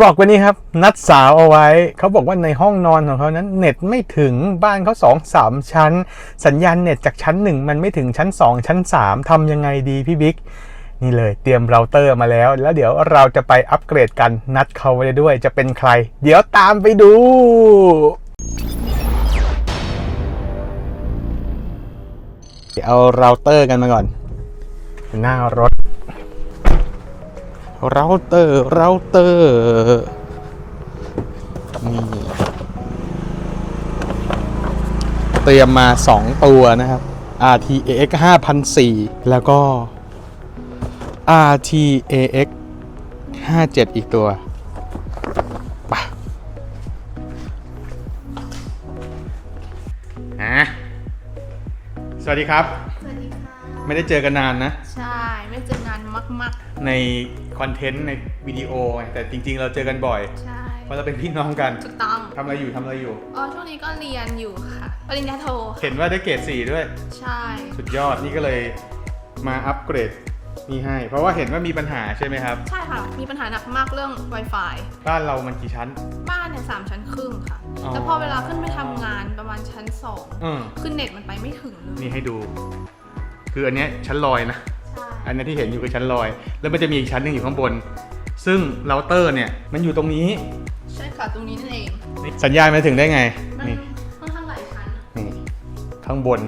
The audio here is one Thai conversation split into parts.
บอกวันนี้ครับ นัดสาวเอาไว้ เขาบอกว่าในห้องนอนของเขานั้น เน็ตไม่ถึงบ้านเขาสองสามชั้น สัญญาณเน็ตจากชั้นหนึ่งมันไม่ถึงชั้น2ชั้น3ทำยังไงดีพี่บิ๊กนี่เลยเตรียมเราเตอร์มาแล้ว แล้วเดี๋ยวเราจะไปอัปเกรดกันนัดเขาไว้ด้วยจะเป็นใคร เดี๋ยวตามไปดูเดี๋ยวเอาเราเตอร์กันมาก่อน หน้ารถ เราเตอร์เราเตอร์นี่เตรียมมา 2 ตัวนะครับ RTX 5004 แล้วก็ RTX 57 อีกตัวไปะอะสวัสดีครับ สวัสดีค่ะ ไม่ได้เจอกันนานนะ ใช่ ไม่เจอนานมาก ในคอนเทนต์ในวิดีโอไงแต่จริง ๆ เราเจอกันบ่อยๆใช่เพราะเราเป็นพี่น้องกันถูกต้องทำอะไรอยู่ทำอะไรอยู่อ๋อช่วงนี้ก็เรียนอยู่ค่ะ ปริญญาโทค่ะเห็นว่าได้เกรดสี่ด้วย ใช่ สุดยอดนี่ก็เลยมาอัปเกรดนี่ให้ เพราะว่าเห็นว่ามีปัญหาใช่ไหมครับ ใช่ค่ะ มีปัญหาหนักมากเรื่อง Wi-Fi บ้านเรามันกี่ชั้น บ้านเนี่ยสามชั้นครึ่งค่ะ อ๋อ แต่พอเวลาขึ้นไปทำงานประมาณชั้นสองอืมคือเน็ตมันไปไม่ถึงเลย นี่ให้ดู คืออันเนี้ยชั้นลอยนะใช่ อันเนี้ยที่เห็นอยู่คือชั้นลอย แล้วมันจะมีอีกชั้นหนึงอยู่ข้างบน ซึ่งเราเตอร์เนี่ยมันอยู่ตรงนี้ ใช่ค่ะตรงนี้นั่นเองนี่สัญญาณมาถึงได้ไงมันนี่ค่อนข้างหลายชั้นนี่ข้างบน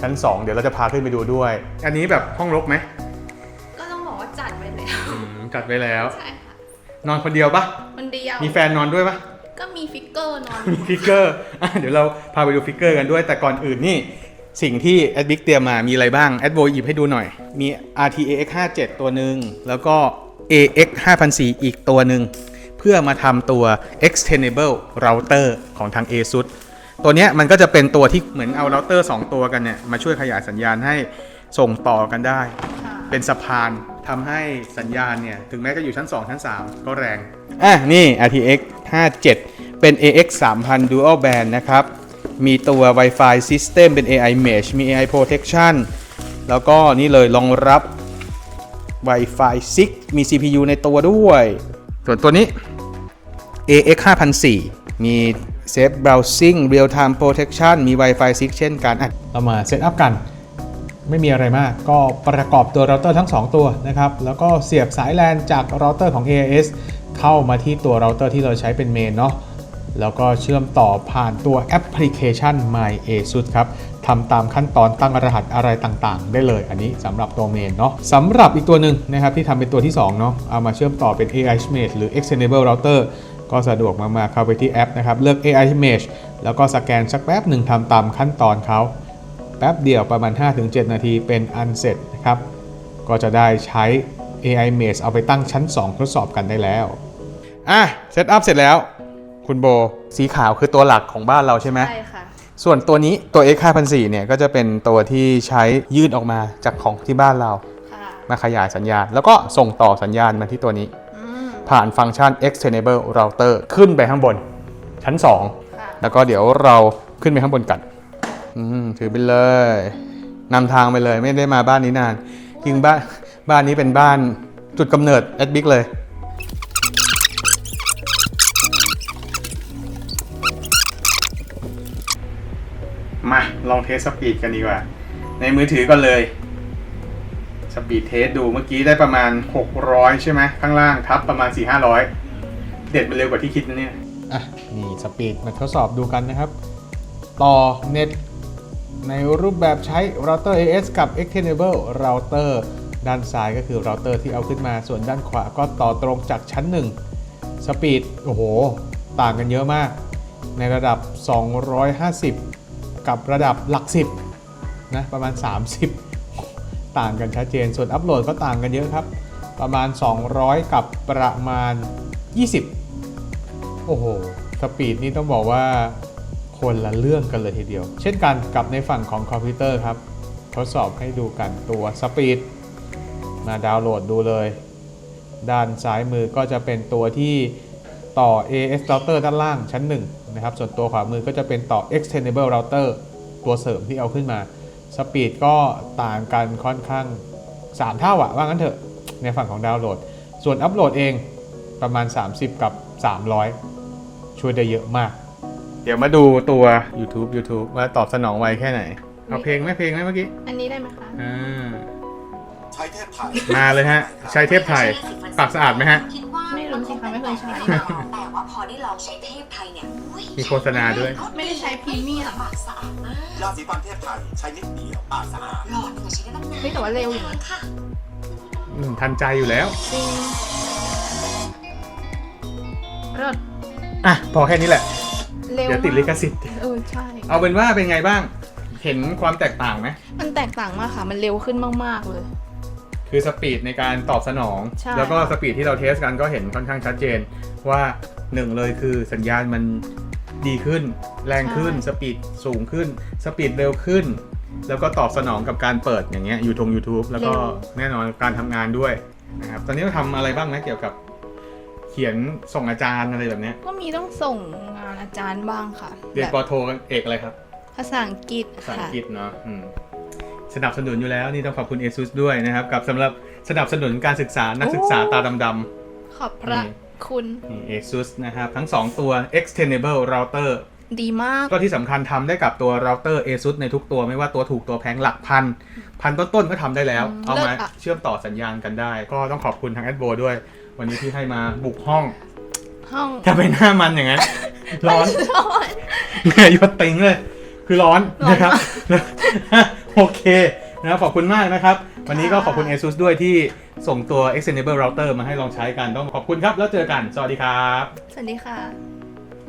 ชั้นสองเดี๋ยวเราจะพาขึ้นไปดูด้วย อันนี้แบบห้องรกไหมก็ต้องบอกว่าจัดไว้แล้วอืมจัดไว้แล้ว ใช่ค่ะนอนคนเดียวปะมันเดียวมีแฟนนอนด้วยปะ ก็มีฟิกเกอร์นอน มีฟิกเกอร์อะเดี๋ยวเราพาไปดูฟิกเกอร์กันด้วย แต่ก่อนอื่นนี่ สิ่งที่แอดบิ๊กเตรียมมามีอะไรบ้างแอดโบหยิบให้ดูหน่อย มี RTX 57 ตัวหนึ่งแล้วก็ AX 5004อีกตัวหนึ่งเพื่อมาทำตัว extendable router ของทาง ASUS ตัวนี้มันก็จะเป็นตัวที่เหมือนเอาเราเตอร์ 2 ตัวกันเนี่ย มาช่วยขยายสัญญาณให้ส่งต่อกันได้ เป็นสะพานทำให้สัญญาณเนี่ย ถึงแม้จะอยู่ชั้น 2 ชั้น 3 ก็แรง อะ นี่ RTX 57 เป็น AX 3000 Dual Band นะครับ มีตัว Wi-Fi System เป็น AI Mesh มี AI Protection แล้วก็นี่เลยรองรับ Wi-Fi 6 มี CPU ในตัวด้วย ส่วนตัวนี้ AX 5004 มี Safe Browsing Real Time Protection มี Wi-Fi 6 เช่นกันเรามาเซตอัพกัน ไม่มีอะไรมาก ก็ประกอบตัวเราเตอร์ทั้ง 2 ตัวนะครับ แล้วก็เสียบสายแลนจากเราเตอร์ของ AIS เข้ามาที่ตัวเราเตอร์ที่เราใช้เป็นเมนเนาะ แล้วก็เชื่อมต่อผ่านตัวแอปพลิเคชัน My ASUS ครับทำตามขั้นตอนตั้งรหัสอะไรต่างๆ ได้เลย อันนี้สำหรับตัวเมนเนาะสำหรับอีกตัวหนึ่งนะครับที่ทำเป็นตัวที่2เนาะเอามาเชื่อมต่อเป็น AI Mesh หรือ Extendable Router ก็สะดวกมากๆเข้าไปที่แอปนะครับ เลือก AI Mesh แล้วก็สแกนสักแป๊บหนึ่งทำตามขั้นตอนเขาแป๊บเดียวประมาณ 5-7 นาทีเป็นอันเสร็จนะครับก็จะได้ใช้ AI Mesh เอาไปตั้งชั้น 2 ทดสอบกันได้แล้วอะเซตอัพเสร็จแล้ว คุณโบสีขาวคือตัวหลักของบ้านเราใช่ไหมใช่ค่ะ ส่วนตัวนี้ตัว X 5004เนี่ยก็จะเป็นตัวที่ใช้ยื่นออกมาจากของที่บ้านเรา ค่ะมาขยายสัญญาณ แล้วก็ส่งต่อสัญญาณมาที่ตัวนี้ อืมผ่านฟังก์ชัน extendable router ขึ้นไปข้างบน ชั้น2ค่ะแล้วก็เดี๋ยวเราขึ้นไปข้างบนกัน อืมถือไปเลยนำทางไปเลยไม่ได้มาบ้านนี้นานจริงบ้านบ้านนี้เป็นบ้านจุดกำเนิดแอดบิ๊กเลย มาลองเทสสปีดกันดีกว่า ในมือถือก็เลยสปีดเทสดูเมื่อกี้ได้ประมาณ 600 ใช่ไหมข้างล่างทับประมาณ 4-500 เด็ดมันเร็วกว่าที่คิดนะเนี่ย อะ นี่สปีดมาทดสอบดูกันนะครับ ต่อเน็ตในรูปแบบใช้ router AS กับ extendable router ด้านซ้ายก็คือ router ที่เอาขึ้นมาส่วนด้านขวาก็ต่อตรงจากชั้น 1 สปีด โอ้โห ต่างกันเยอะมาก ในระดับ 250 กับระดับหลัก 10นะประมาณ 30 ต่างกันชัดเจน ส่วนอัปโหลดก็ต่างกันเยอะครับ ประมาณ 200 กับประมาณ 20 โอ้โห สปีดนี่ต้องบอกว่าคนละเรื่องกันเลยทีเดียว เช่นกันกับในฝั่งของคอมพิวเตอร์ครับ ทดสอบให้ดูกันตัวสปีดมาดาวน์โหลดดูเลย ด้านซ้ายมือก็จะเป็นตัวที่ต่อ AS router ด้านล่างชั้น 1 นะครับ ส่วนตัวขวามือก็จะเป็นต่อ extendable router ตัวเสริมที่เอาขึ้นมา สปีดก็ต่างกันค่อนข้าง 3 เท่าอะว่างั้นเถอะ ในฝั่งของดาวน์โหลด ส่วนอัปโหลดเองประมาณ 30 กับ 300 ช่วยได้เยอะมาก เดี๋ยวมาดูตัว YouTube YouTube ว่าตอบสนองไวแค่ไหน เอาเพลงไหมเพลงไหมเมื่อกี้ อันนี้ได้ไหมคะอ่า ใช้เทพไทยมาเลยฮะ ใช้เทพไทยปากสะอาดไหมฮะ คิดว่าไม่รู้สิคะไม่เคยใช้ แต่ว่าพอได้ลองใช้เทพไทยเนี่ยอุ๊ย มีโฆษณาด้วย ไม่ได้ใช้พรีเมียมปากสะอาดมากยาสีฟันเทพไทยใช้นิดเดียวปากสะอาดหลอดหนึ่งใช้ได้ตั้งนานเฮ้ยแต่ว่าเร็วอยู่นะค่ะอืมทันใจอยู่แล้วจริงรถอะพอแค่นี้แหละ เร็วเดี๋ยวติดลิขสิทธิ์ เออใช่ เอาเป็นว่าเป็นไงบ้าง เห็นความแตกต่างไหม มันแตกต่างมากค่ะ มันเร็วขึ้นมาก ๆ เลย คือสปีดในการตอบสนอง ใช่ แล้วก็สปีดที่เราเทสกันก็เห็นค่อนข้างชัดเจนว่าหนึ่งเลยคือสัญญาณมัน ดีขึ้น แรงขึ้น สปีดสูงขึ้น สปีดเร็วขึ้น แล้วก็ตอบสนองกับการเปิดอย่างเงี้ยยูทง YouTube แล้วก็แน่นอนการทำงานด้วยนะครับตอนนี้เราทำอะไรบ้างนะเกี่ยวกับเขียนส่งอาจารย์อะไรแบบเนี้ยก็มีต้องส่งงานอาจารย์บ้างค่ะเรียนแบปบอโทเอกอะไรครับ ภาษาอังกฤษภาษาอัค่ะงกฤษเนาะอืมสนับสนุนอยู่แล้วนี่ต้องขอบคุณ ASUS ด้วยนะครับ กับสำหรับสนับสนุนการศึกษานักศึกษาตาดำขอบพระ คุณๆนี่ ASUS นะครับ ทั้ง 2 ตัว extendable router ดีมาก ก็ที่สำคัญทำได้กับตัว router ASUS ในทุกตัวไม่ว่าตัวถูกตัวแพงหลักพัน พันต้นๆก็ทำได้แล้วอืมเอามาเลิศอะเชื่อมต่อสัญญาณกันได้ ก็ต้องขอบคุณทาง a d b o ด้วย วันนี้ที่ให้มาบุกห้อง ห้องถ้าเป็นหน้ามันอย่างนั้นร้อนร้อนเหนื่อยยดติงเลย คือร้อนร้อนนะครับ โอเคนะครับขอบคุณมากนะครับ วันนี้ก็ขอบคุณ ASUS ด้วยที่ส่งตัว extendable router มาให้ลองใช้กันต้องขอบคุณครับ แล้วเจอกัน สวัสดีครับ สวัสดีค่ะ